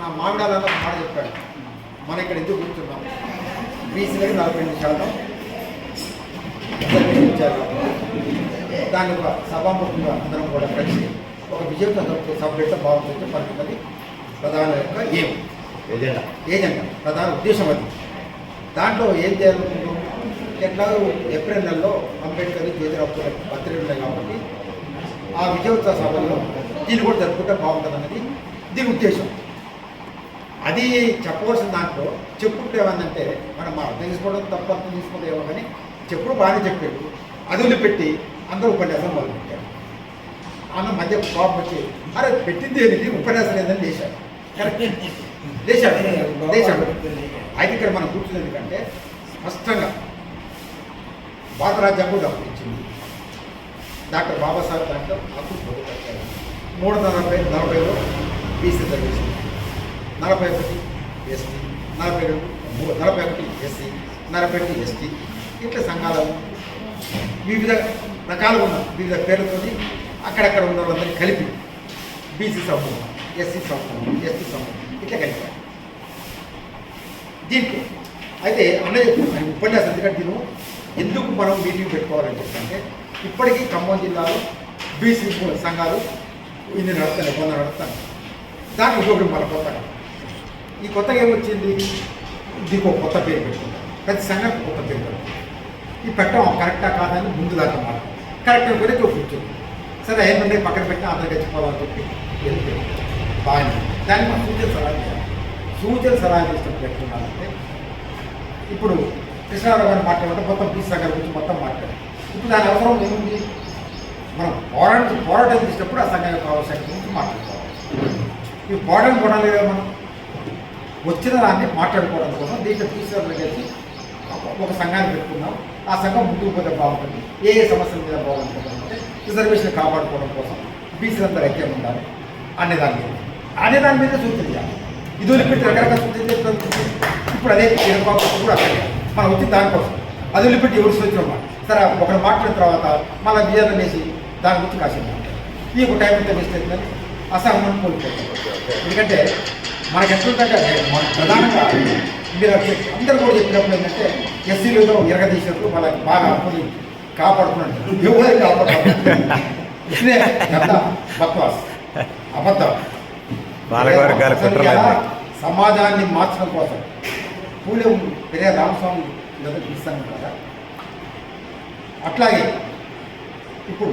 మన మామిడాలలో మాట చెప్పాడు. మనం ఇక్కడ ఎందుకు కూర్చున్నాం? బీసీలకి నలభై ఎనిమిది శాతం ఇచ్చారు. దాని ఒక సభాముఖంగా అందరం కూడా కలిసి ఒక విజయం సభ్యులతో బాగుంటుంది పలుకుతుంది ప్రధాన యొక్క ఏం? ఏజెండా. ఏజెండా. ప్రధాన ఉద్దేశం అది. దాంట్లో ఏం చేయాలనుకుంటున్నాం? ఎట్లాగో ఏప్రిల్ నెలలో అంబేద్కర్ జ్యోతిరావు పూలే బర్త్డే ఉన్నాయి కాబట్టి ఆ విజయోత్సవ సభల్లో దీన్ని కూడా జరుపుకుంటే బాగుంటుంది అనేది దీని ఉద్దేశం. అది చెప్పవలసిన దాంట్లో చెప్పుకుంటే ఏమందంటే మనం మా అర్థం తీసుకోవడం తప్ప అర్థం తీసుకోవడం ఏమో కానీ చెప్పుడు బాగానే చెప్పాడు. అది వదిలిపెట్టి అందరూ ఉపన్యాసం మొదలుపెట్టారు. అన్న మధ్య కోపం వచ్చి అరే పెట్టింది ఏంటి ఉపన్యాసం లేదని లేచాడు. కరెక్ట్ లేచాడు. లేచాడు. అయితే ఇక్కడ మనం కూర్చుంది ఎందుకంటే స్పష్టంగా భారత రాజ్యాంగం గమనించింది డాక్టర్ బాబాసాహెబ్ దాంట్లో హక్కులు మూడు వందల నలభై నలభైలో బీసీ జరిగింది నలభై ఒకటి ఎస్టీ నలభై రెండు నలభై ఒకటి ఎస్సీ నలభై ఒకటి ఎస్టీ. ఇట్లా సంఘాలు వివిధ రకాలుగా ఉన్న వివిధ పేర్లతో అక్కడక్కడ ఉన్న వాళ్ళందరినీ కలిపి బీసీ సమూహం ఎస్సీ సమూహం ఎస్టీ సమూహం ఇట్లా కలిపారు. దీంట్లో అయితే అన్నయ్య చెప్తున్నాను ఉపన్యాసం ఎందుకంటే ఎందుకు మనం మీటింగ్ పెట్టుకోవాలని చెప్పంటే ఇప్పటికీ ఖమ్మం జిల్లాలో బీసీ సంఘాలు ఇన్ని నడుస్తాను కొందరు నడుస్తాను దానికి ఇంకొకటి మన కొత్తగా ఈ కొత్తగా ఏమొచ్చింది దీనికి ఒక కొత్త పేరు పెట్టుకుంటాం ప్రతి సంఘానికి కొత్త పేరు పెట్టుకుంటాం ఈ పెట్టడం కరెక్టా కాదని ముందు దాకా మాట కరెక్ట్ గురించి ఒక కూర్చోండి సరే ఏమంటే పక్కన పెట్టినా అందరికి గచ్చిపోవాలని చెప్పి వెళ్ళిపోయింది బాగానే దాన్ని మనం సూచన సలహా చేయాలి సూచన సలహా చేసినప్పుడు ఎట్లుండాలంటే ఇప్పుడు కృష్ణారావు గారు మాట్లాడంటే మొత్తం పీస్ సంఘాల గురించి మొత్తం మాట్లాడారు. ఇప్పుడు దాని అవసరం ఏముంది? మనం పోరాటం పోరాటం చేసినప్పుడు ఆ సంఘం యొక్క ఆవశ్యకత గురించి మాట్లాడుకోవాలి. ఈ పోరాటం కొనాలి కదా మనం వచ్చిన దాన్ని మాట్లాడుకోవడం కోసం దీంట్లో తీసుకుని కలిసి ఒక సంఘాన్ని పెట్టుకున్నాం. ఆ సంఘం ముందుకు పోతే బాగుంటుంది. ఏ ఏ సమస్యల మీద బాగుంటుందంటే రిజర్వేషన్ కాపాడుకోవడం కోసం బీసీలందరూ ఐక్యం ఉండాలి అనే దాని మీద. అనే దాని మీద సూచన చేయాలి. ఇది వదిలిపెట్టి రకరకాల సూచన చేస్తుంది ఇప్పుడు అదే ఇరవై కూడా అక్కడ. మనం వచ్చింది దానికోసం. అది వదిలిపెట్టి ఎవరు సూచన సరే ఒకరు మాట్లాడిన తర్వాత మళ్ళీ విజయాన్ని వేసి దాని గురించి కాసేపు ఈ ఒక టైం అంతా వేస్ట్ అవుతుందని అసహనం కోల్పోతుంది ఎందుకంటే మనకి ఎట్లుందంటే మన ప్రధానంగా మీరు అందరూ కూడా చెప్పినప్పుడు ఏంటంటే ఎస్సీలలో ఎరగదీసినప్పుడు వాళ్ళకి బాగా అనుకుని కాపాడుకున్నాడు. ఎవరు బక్వాస్. అబద్ధం. సమాజాన్ని మార్చడం కోసం. పూలే పెరియ రామస్వామి లేదా ఇస్తాను కదా. అట్లాగే ఇప్పుడు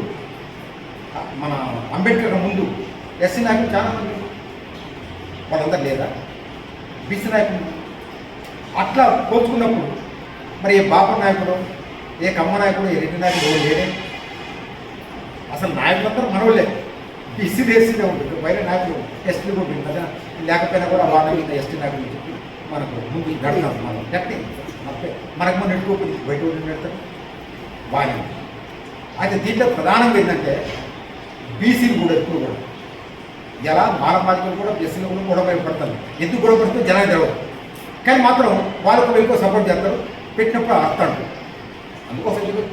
మన అంబేద్కర్ ముందు ఎస్సీ నాయకులు చాలా మంది. వాళ్ళందరూ లేదా బీసీ నాయకులు? అట్లా పోల్చుకున్నప్పుడు మరి ఏ బాప నాయకుడు ఏ కమ్మ నాయకుడు ఏ రెడ్డి నాయకుడు ఎవరు లేడే అసలు నాయకులందరూ మనవలే బీసీ ఎస్సీనే ఉంటుంది బయట నాయకులు ఎస్టీలు ఉంటుంది కదా? లేకపోయినా కూడా వాళ్ళకి మీద ఎస్టీ నాయకులు చెప్పి మనకు ముందు గడతాం మనం. గట్టి మనకు. మనం నెట్టుకోకపోతే బయట ఊరిని పెడతారు? అయితే దీంట్లో ప్రధానంగా ఏంటంటే బీసీలు కూడా ఎప్పుడు కూడా. ఎలా? మానవాళికలు కూడా ఎస్సీలు కూడా గొడవ పడతారు. ఎందుకు గొడవ పడుతుంది జనాలు తెలవదు కానీ మాత్రం వాళ్ళకు ఎక్కువ సపోర్ట్ చేస్తారు. పెట్టినప్పుడు అర్థం అందుకోసం ఎందుకు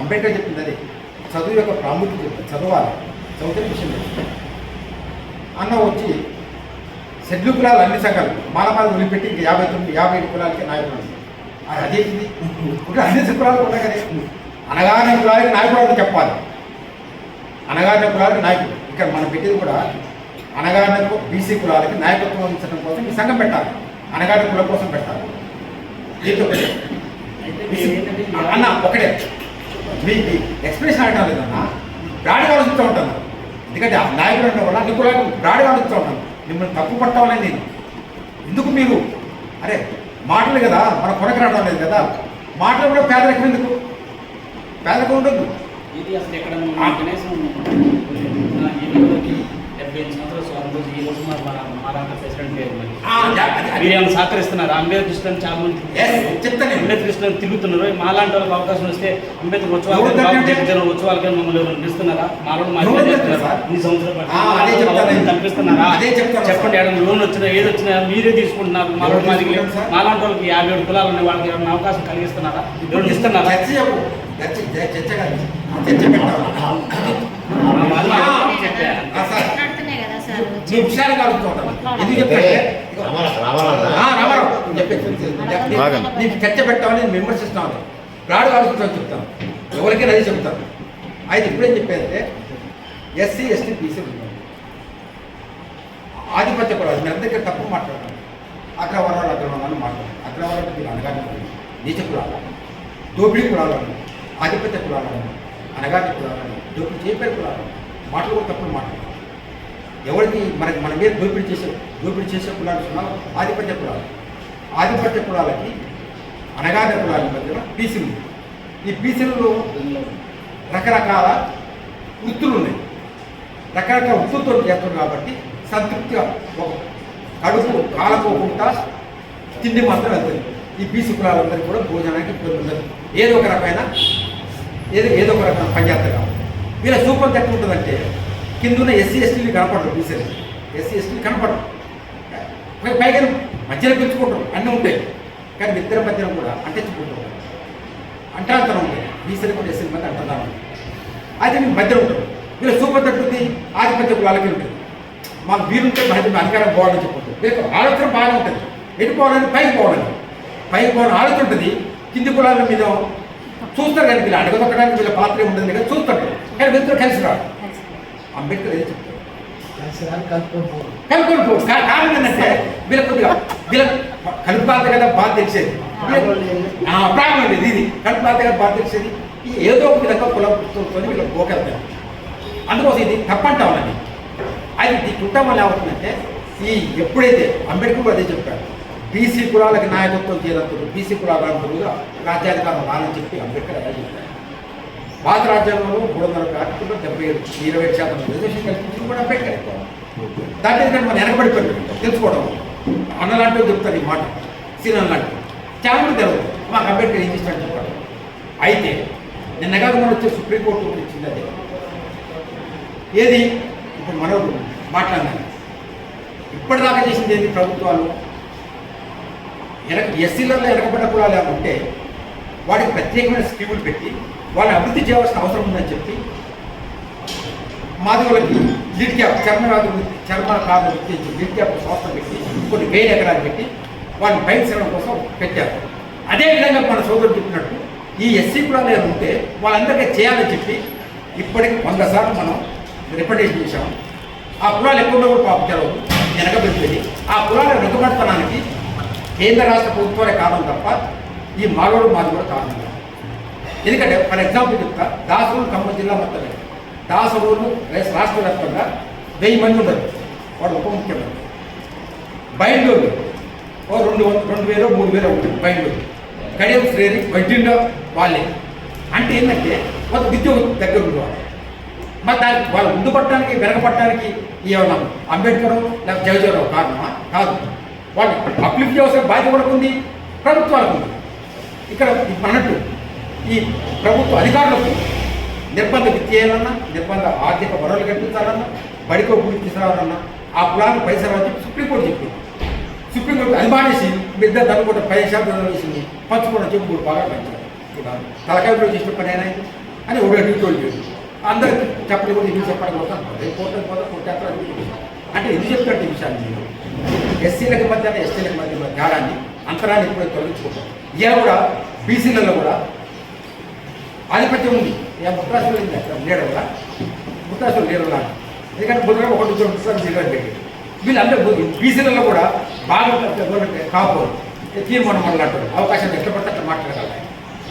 అంబేద్కర్ చెప్పింది అదే. చదువు యొక్క ప్రాముఖ్యత చెప్తారు చదవాలి. చదివితే విషయం అన్న వచ్చి షెడ్లు కులాలు అన్ని సంఘాలు. మాలమాల వదిలిపెట్టి ఇంకా యాభై తొమ్మిది యాభై ఏడు కులాలకి నాయకుడు అది అదేంటిది ఇప్పుడు అన్ని కులాలు ఉన్నాయి? కదా అనగానే కులాలకి నాయకుడు చెప్పాలి. అనగానే కులాలకి నాయకుడు. ఇక్కడ మనం పెట్టేది కూడా అనగానే బీసీ కులాలకి నాయకత్వం వహించడం కోసం ఈ సంఘం పెట్టాలి. అనగానే కులం కోసం పెట్టాలి. దీంతో అన్న ఒకటే. మీ ఎక్స్ప్రెషన్ ఆడటం లేదన్నా బ్రాడ్ ఆలోచిస్తూ ఉంటాను. ఎందుకంటే ఆ నాయకుడు అంటే వల్ల నీకు బ్రాడ్ ఆలోచిస్తూ ఉంటాను. మిమ్మల్ని తప్పు పట్టాలని నేను. ఎందుకు మీరు? అరే మాటలు కదా మన కొనకు రావడం లేదు కదా. మాటలు కూడా పేదరికం ఎందుకు? పేదరికం ఉండదు. ఇది అసలు ఎక్కడ ఆ. కనీసం ఆ, ఈ రోజుకి డెబ్బై ఎనిమిది సంవత్సరాలు స్వామి రోజు ఈ రోజు మా మా- మా రాష్ట్ర ప్రెసిడెంట్ పేరు మరి. ఆ, అది- అది- మీరు ఏమైనా సహకరిస్తున్నారు? అంబేద్కర్ కృష్ణ చాలా మంది చెప్తాను. అంబేద్కర్ కృష్ణ తిరుగుతున్నారు. మాలాంటి వాళ్ళకి అవకాశం వస్తే అంబేద్కర్ ఉత్సవాలు? జగన్ ఉత్సవాలకి మమ్మల్ని ఎవరు పిలుస్తున్నారా? మాలో? ఈ సంవత్సరం చెప్తాను. చెప్పండి. ఏదైనా లోన్ వచ్చినా ఏది వచ్చినా మీరే తీసుకుంటున్నారు. మాలో మాదిరి? మాలాంటి వాళ్ళకి యాభై ఏడు కులాలు ఉన్నాయి వాళ్ళకి ఏమైనా అవకాశం కలిగిస్తున్నారా? ఎవరు ఇస్తున్నారా? చర్చ చెప్పు. చర్చ చర్చ కాదు చర్చ పెట్టాలి మా వాళ్ళు చెప్పారు ఆ, సార్ మాట్లాడుతున్నాయి కదా సార్ నీ ఎందుకు రామారావు. నీకు చర్చ పెట్టామని నేను విమర్శిస్తాను రాడు కలుగుతాను చెప్తాను. ఎవరికైనా అదే చెప్తాను. అయితే ఇప్పుడేం చెప్పారంటే ఎస్సీ ఎస్టీ ఉన్నారు. ఆధిపత్య కులాలు మీ అందరికీ తప్పు మాట్లాడాలి అగ్రవరాలు అగ్రవర్ణాలు మాట్లాడాలి అగ్రవరాలు మీరు అనగానే నీచ కులాలు దోపిడీ కులాలు అని ఆధిపత్య కులాలు అని అనగానే కులాలని దోపిడీ చేపే కులాలు మాటలు కూడా తప్పుడు మాట్లాడాలి ఎవరికి మనకి మన మీద దోపిడీ చేసే దోపిడీ చేసే కులాలు ఉన్నావు ఆధిపత్య కులాలు. ఆధిపత్య కులాలకి అనగానే కులాల మధ్యన పీసీలు ఈ పీసీలలో రకరకాల వృత్తులు ఉన్నాయి. రకరకాల వృత్తులతో చేస్తారు కాబట్టి సంతృప్తిగా ఒక కడుపు కాలకోకుండా తిండి మాత్రం వెళ్తుంది ఈ బీసీ కులాలందరికీ కూడా భోజనానికి ఇబ్బంది ఉండదు. ఏదో ఒక రకమైన ఏదో ఏదో ఒక రకమైన పనిచేస్తారు కాబట్టి వీళ్ళ సూపర్ ఎట్లా ఉంటుందంటే కింద ఎస్సీ ఎస్టీలు కనపడరు బీసీలు. ఎస్సీ ఎస్టీలు కనపడరు. పైగా మధ్యలో పెంచుకుంటారు అన్నీ ఉంటాయి. కానీ ఇద్దరి మధ్యన కూడా అంటించుకుంటారు అంటాంతరం ఉంటుంది బీసీలు కూడా ఎస్సీల మధ్య అంటాం అయితే మీకు మధ్యలో ఉంటారు వీళ్ళ సూపర్ తట్టుది ఆధిపత్య కులాలకి ఉంటుంది. మాకు వీరుంటే మధ్య అధికారం పోవాలని చెప్పుకుంటారు వీళ్ళకి ఆలోచన బాగానే ఉంటుంది. ఎటు పోవాలని పైకి పోవాలని. పైకి పోవాలని ఆలోచన ఉంటుంది. కింది కులాల మీద చూస్తారు కానీ వీళ్ళు అడగదొక్కడానికి వీళ్ళ పాత్ర ఉంటుంది కానీ చూస్తుంటారు. కానీ వీళ్ళతో కలిసి రాడు అంబేద్కర్ ఏది చెప్తారు కలుపుకొని పో కారణం ఏంటంటే వీళ్ళ కొద్దిగా వీళ్ళ కలుపు బాధ కదా బాధ తెలిసేది ఆ, ప్రాబ్లం లేదు ఇది. కలుపు బాధ కదా బాధ తెలిసేది ఈ ఏదో ఒక విధంగా కులం వీళ్ళకి పోకెళ్తారు అందుకోసం ఇది తప్పంటాం అని అది ఇది చుట్టం వల్ల ఏమవుతుందంటే ఈ ఎప్పుడైతే అంబేద్కర్ అదే చెప్పాడు బీసీ కులాలకి నాయకత్వం చేయనంతరు బీసీ కులాలంతరుగా రాజ్యాధికారం రానని చెప్పి అంబేద్కర్ అదే చెప్పాడు భారత రాజ్యాంగంలో మూడు వందల ఆర్టికల్లో డెబ్బై ఏడు ఇరవై ఏడు శాతం రిజర్వేషన్ కల్పించింది కూడా అంబేద్కర్ దాంట్లో ఎందుకంటే మనం వెనకబడిపోయింది తెలుసుకోవడం. అన్నలాంటి వాళ్ళు చెప్తారు ఈ మాట. సీనియర్ లాంటి చాలా తెలియదు మాకు అంబేద్కర్ ఏం చేసినట్టు చెప్పాడు అయితే నిన్న కాదు మనం వచ్చే సుప్రీంకోర్టు ఇచ్చింది అదే. ఏది? ఇప్పుడు మనోడు మాట్లాడినాను. ఇప్పటిదాకా చేసింది ఏంది ప్రభుత్వాలు? వెనక ఎస్సీలలో వెనకబడ్డ కులాలు ఉంటే వాడికి ప్రత్యేకమైన స్కీములు పెట్టి వాళ్ళని అభివృద్ధి చేయవలసిన అవసరం ఉందని చెప్పి మాధవులకి లీడ్ క్యాప్ చర్మ చర్మ కార్డు గుర్తించి లీడ్ క్యాప్ సంస్థ పెట్టి కొన్ని వేల ఎకరాలు పెట్టి వాళ్ళని బయలుదేరడం కోసం పెట్టారు. అదేవిధంగా మన సోదరుడు చెప్పినట్టు ఈ ఎస్సీ కులాలు ఉంటే వాళ్ళందరికీ చేయాలని చెప్పి ఇప్పటికి వంద సార్లు మనం రిప్రజెంట్ చేశాం. ఆ కులాలు ఎక్కడో కూడా పాపం తెలవదు వెనకబెట్టేది ఆ కులాల వెనుకబడతనానికి కేంద్ర రాష్ట్ర ప్రభుత్వాలే కారణం తప్ప ఈ మాలోడు మాది కూడా కారణం ఎందుకంటే ఫర్ ఎగ్జాంపుల్ చెప్తా దాసరులు ఖమ్మం జిల్లా మొత్తమే. దాసరులు రాష్ట్ర వ్యాప్తంగా వెయ్యి మంది ఉండరు. వాళ్ళు ఉప ముఖ్యమంత్రి. బయలుదేరు. ఓ రెండు రెండు వేలు మూడు వేలు ఉంటుంది బయలుదేరు. కడియం శ్రేణి వడ్డీలో వాళ్ళే. అంటే ఏంటంటే కొంత విద్య దగ్గర ఉండేవాళ్ళు మరి దానికి వాళ్ళు ముందు పట్టడానికి వెనకపట్టడానికి ఏమన్నా అంబేద్కర్ లేకపోతే జగజీవరావు కారణమా? కాదు. వాళ్ళు పబ్లిక్ చేయాల్సిన బాధ్యత కూడా ప్రభుత్వాలకు ఉంది. ఇక్కడ అన్నట్టు ఈ ప్రభుత్వ అధికారులకు నిర్బంధ విద్య చేయాలన్నా నిర్బంధ ఆర్థిక వనరులు కల్పించాలన్నా బడికో గురి తీసుకురావాలన్నా ఆ ప్లాన్ పైసలు చెప్పి సుప్రీంకోర్టు చెప్పింది. సుప్రీంకోర్టు అది మానేసి మీ తనుకుంటే పది శాతం వేసింది. పంచుకోవడం చెప్పి మూడు బాగా పెంచారు తలకాయలో చేసిన పని అయినా అని ఒక డ్యూటీ అందరికి చెప్పలు కూడా ఇది చెప్పడం కోసం కోర్టు పోతే కోర్టు అంటే ఇది చెప్పినట్టు విషయాన్ని నేను ఎస్సీలకు మధ్య ఎస్టీలకు మధ్య తేడాన్ని అంతరాన్ని ఇప్పుడు తొలగించుకుంటాం ఇలా కూడా బీసీలలో కూడా ఆధిపత్యం ఉంది. ఏ ముత్రాసులు లేడు కదా? ముత్రాసులు లేరు లాంటి ఎందుకంటే బుధవారం ఒకటి చూపిస్తారు రెండు పెట్టి వీళ్ళందరూ బీసీలలో కూడా బాగా కాపు తీర్మానం మాట్లాడతారు. అవకాశం ఎట్లా పడితే అట్లా మాట్లాడగలరు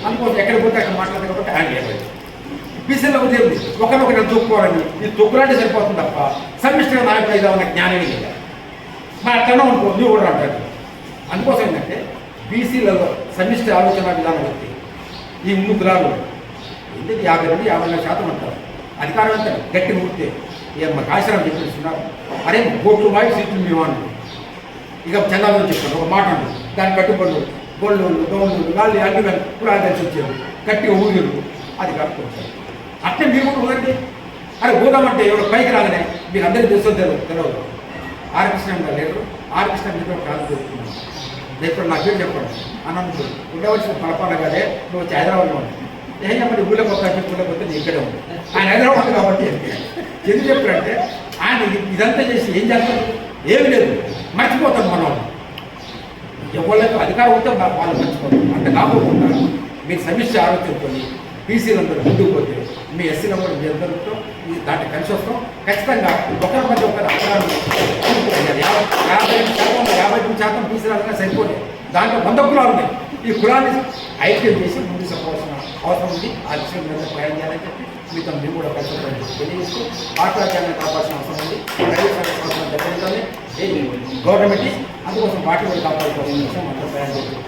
అందుకోసం ఎక్కడ పోతే అక్కడ మాట్లాడతారు కాబట్టి హ్యాండ్ చేయలేదు. బీసీలో ఉదయం ఒకరినొకరు తొక్కుకోవాలని. ఇది తొక్కులాంటి సరిపోతుంది తప్ప సమిష్టిగా నాయకులు అయితే ఉన్న జ్ఞానమే లేదు? మరి అట్లనే అనుకో నువ్వు కూడా అంటాడు అందుకోసం ఏంటంటే బీసీలలో సమిష్టి ఆలోచన విధానం వచ్చి ఈ మూడు కులాలు ఎందుకు యాభై రెండు యాభై నాలుగు శాతం అంటారు. అధికారం అంతా గట్టి మూర్తే. ఇక మా కాశీరావు చెప్పేస్తున్నారు అరే కోట్లు మాయి సీట్లు మేము అన్నారు ఇక చందాలని చెప్పారు ఒక మాట అన్నారు దాన్ని కట్టుబడులు గోళ్ళు గౌళ్ళు గాలి అన్ని కులాలు కలిసి వచ్చారు. గట్టిగా అది కట్టుకుంటారు అట్లే మీరు కూడా ఉండండి అరే ఊదామంటే ఎవరు పైకి రాగానే మీరు అందరికీ తెలుసో తెలియదు తెలియదు ఆర్కృష్ణ లేరు. ఆర్ కృష్ణ కాదు చెప్తున్నాను ఇప్పుడు నా పేరు చెప్పండి. అన్నందుకు ఉండవలసిన పలపాల కాదే నువ్వు వచ్చి హైదరాబాద్లో ఉంది ఏంటంటే ఊళ్ళో కొత్త చెప్పి ఊళ్ళో ఇక్కడే ఉంది ఆయన హైదరాబాద్ కాబట్టి ఎందుకు చెప్పారంటే ఆయన ఇదంతా చేసి ఏం చేస్తారు ఏమి లేదు. మర్చిపోతాం మనం. ఎవరికి అధికారం ఉంటే వాళ్ళు మర్చిపోతారు. అంత కాకుండా మీ సమస్య ఆలోచించుకొని ఆలోచనతో బీసీలందరూ ముందుకు పోతే మీ ఎస్సీలో కూడా మీ అందరితో ఈ దాంట్లో కలిసి వస్తాం. ఖచ్చితంగా ఒకరి మధ్య ఒకరి అవసరాలు యాభై యాభై శాతం యాభై ఐదు శాతం బీసీలు సరిపోలేదు దాంట్లో వంద కులాలు ఉన్నాయి. ఈ కులాన్ని ఐక్యం చేసి ముందు చెప్పవలసిన అవసరం ఉంది. ఆ విషయం మీద ప్రయాణం చేయాలని చెప్పి మీతో మేము కూడా కష్టపడి తెలియజేస్తూ పాఠశాలను కాపాల్సిన అవసరం ఉంది. ప్రైవేట్ సంస్థలు దెబ్బతింటాలి గవర్నమెంట్ అందుకోసం పార్టీ కూడా కాపాడుకోవాల్సిన విషయం మనతో ప్రయాణం చేస్తుంది